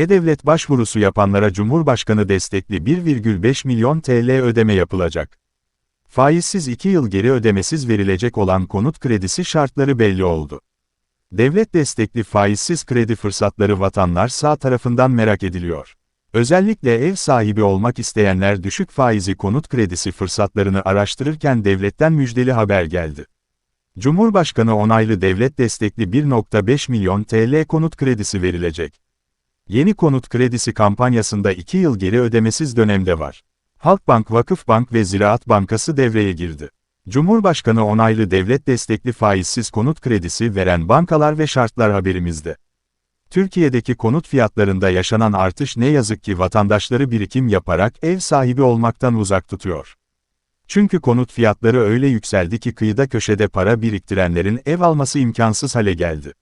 E-Devlet başvurusu yapanlara Cumhurbaşkanı destekli 1,5 milyon TL ödeme yapılacak. Faizsiz 2 yıl geri ödemesiz verilecek olan konut kredisi şartları belli oldu. Devlet destekli faizsiz kredi fırsatları vatanlar sağ tarafından merak ediliyor. Özellikle ev sahibi olmak isteyenler düşük faizi konut kredisi fırsatlarını araştırırken devletten müjdeli haber geldi. Cumhurbaşkanı onaylı devlet destekli 1.5 milyon TL konut kredisi verilecek. Yeni konut kredisi kampanyasında 2 yıl geri ödemesiz dönemde var. Halkbank, Vakıfbank ve Ziraat Bankası devreye girdi. Cumhurbaşkanı onaylı devlet destekli faizsiz konut kredisi veren bankalar ve şartlar haberimizde. Türkiye'deki konut fiyatlarında yaşanan artış ne yazık ki vatandaşları birikim yaparak ev sahibi olmaktan uzak tutuyor. Çünkü konut fiyatları öyle yükseldi ki kıyıda köşede para biriktirenlerin ev alması imkansız hale geldi.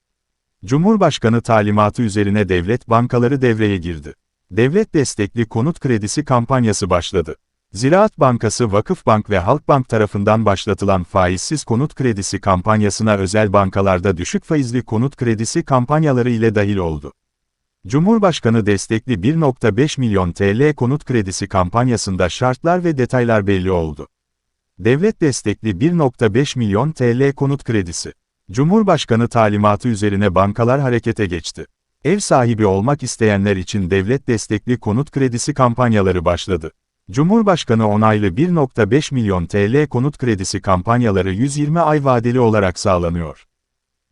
Cumhurbaşkanı talimatı üzerine devlet bankaları devreye girdi. Devlet destekli konut kredisi kampanyası başladı. Ziraat Bankası Vakıfbank ve Halkbank tarafından başlatılan faizsiz konut kredisi kampanyasına özel bankalarda düşük faizli konut kredisi kampanyaları ile dahil oldu. Cumhurbaşkanı destekli 1.5 milyon TL konut kredisi kampanyasında şartlar ve detaylar belli oldu. Devlet destekli 1.5 milyon TL konut kredisi. Cumhurbaşkanı talimatı üzerine bankalar harekete geçti. Ev sahibi olmak isteyenler için devlet destekli konut kredisi kampanyaları başladı. Cumhurbaşkanı onaylı 1.5 milyon TL konut kredisi kampanyaları 120 ay vadeli olarak sağlanıyor.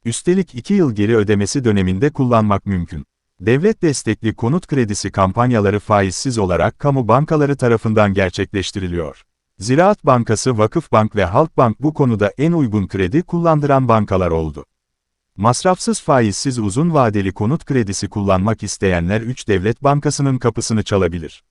Üstelik 2 yıl geri ödemesi döneminde kullanmak mümkün. Devlet destekli konut kredisi kampanyaları faizsiz olarak kamu bankaları tarafından gerçekleştiriliyor. Ziraat Bankası, Vakıfbank ve Halkbank bu konuda en uygun kredi kullandıran bankalar oldu. Masrafsız faizsiz uzun vadeli konut kredisi kullanmak isteyenler 3 devlet bankasının kapısını çalabilir.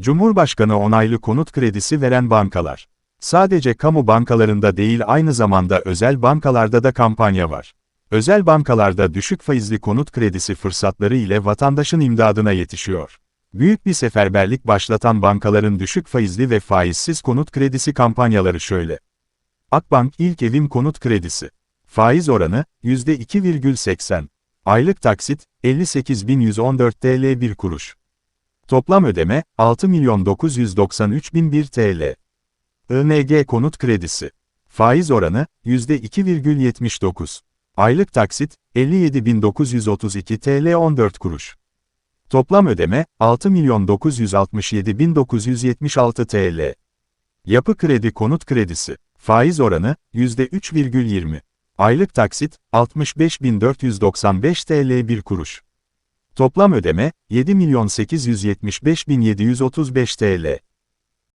Cumhurbaşkanı onaylı konut kredisi veren bankalar. Sadece kamu bankalarında değil aynı zamanda özel bankalarda da kampanya var. Özel bankalarda düşük faizli konut kredisi fırsatları ile vatandaşın imdadına yetişiyor. Büyük bir seferberlik başlatan bankaların düşük faizli ve faizsiz konut kredisi kampanyaları şöyle. Akbank İlk Evim Konut Kredisi. Faiz oranı, %2,80. Aylık taksit, 58.114 TL 1 kuruş. Toplam ödeme, 6.993.001 TL. ING Konut Kredisi. Faiz oranı, %2,79. Aylık taksit, 57.932 TL 14 kuruş. Toplam ödeme, 6.967.976 TL. Yapı Kredi Konut Kredisi. Faiz oranı, %3,20. Aylık taksit, 65.495 TL 1 kuruş. Toplam ödeme, 7.875.735 TL.